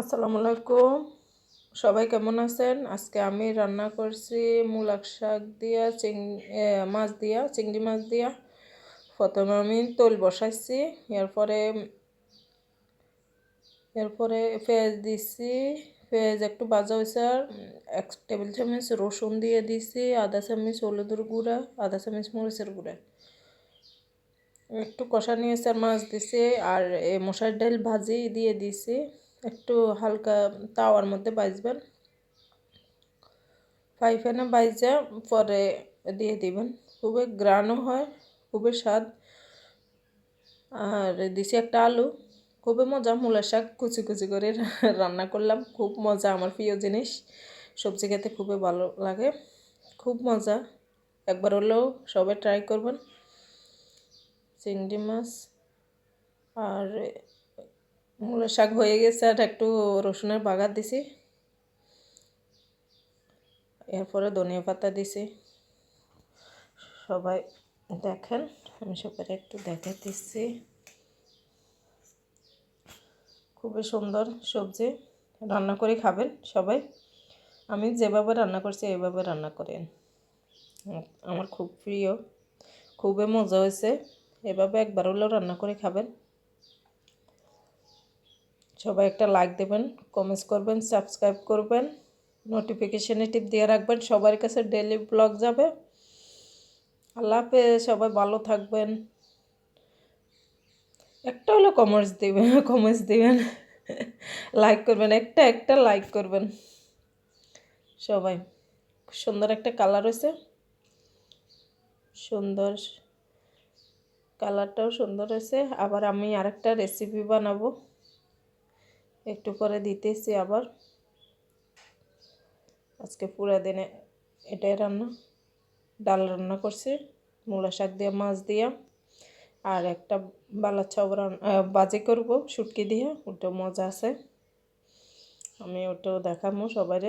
আসসালামু আলাইকুম। সবাই কেমন আছেন? আজকে আমি রান্না করছি মূলাক শাক দিয়া, চিং মাছ দিয়া, চিংড়ি মাছ দিয়া। প্রথমে আমি তৈল বসাইছি, এরপরে এরপরে পেঁয়াজ দিছি। পেঁয়াজ একটু ভাজা হয়েছে, আর এক টেবিল চামচ রসুন দিয়ে দিছি, আধা চামচ হলুদের গুঁড়া, আধা চামচ মরিচের গুঁড়া। একটু কষা নিয়েছে, আর মাছ দিছি, আর মশার ডাল ভাজি দিয়ে দিছি। একটু হালকা তাওয়ার মধ্যে ভাজবেন ফ্রাই প্যানে ভাজা পরে দিয়ে দিবেন। খুবই গ্রানও হয়, খুবই স্বাদ। আর দিছি একটা আলু। খুবই মজা, মূলার শাক কুচি কুচি করে রান্না করলাম। খুব মজা, আমার প্রিয় জিনিস। সবজি খেতে খুবই ভালো লাগে। খুব মজা। একবার হলেও সবাই ট্রাই করবেন। চিংড়ি মাছ আর মূলের শাক হয়ে গেছে আর একটু রসুনের বাগার দিছি। এরপরে ধনিয়া পাতা দিছি। সবাই দেখেন, আমি সবাই একটু দেখে দিচ্ছি। খুবই সুন্দর সবজি, রান্না করে খাবেন সবাই। আমি যেভাবে রান্না করছি, এইভাবে রান্না করেন। আমার খুব প্রিয়, খুবই মজা হয়েছে। এভাবে একবার হলেও রান্না করে খাবেন। সবাই একটা লাইক দেবেন কমেন্টস করবেন সাবস্ক্রাইব করবেন নোটিফিকেশানে টিপ দিয়ে রাখবেন, সবার কাছে ডেলি ব্লগ যাবে। আল্লাহ হাফেজ, সবাই ভালো থাকবেন। একটা হলো কমার্স দিবেন কমেন্টস দিবেন লাইক করবেন, একটা একটা লাইক করবেন। সবাই সুন্দর একটা কালার হয়েছে। সুন্দর কালারটাও সুন্দর হয়েছে। আবার আমি আরেকটা রেসিপি বানাবো। একটু পরে দিতেছি আবার। আজকে পুরো দিনে এটাই রান্না। ডাল রান্না করছি, মূলা শাক দিয়ে, মাছ দিয়ে, আর একটা বালা চাপ বাজে করব, শুটকি দিয়ে, ওটা মজা আছে। আমি ওটাও দেখাবো সবাই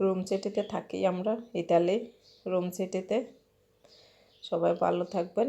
রুম সিটিতে থাকি আমরা, ইতালি, রুম সিটিতে। সবাই ভালো থাকবেন।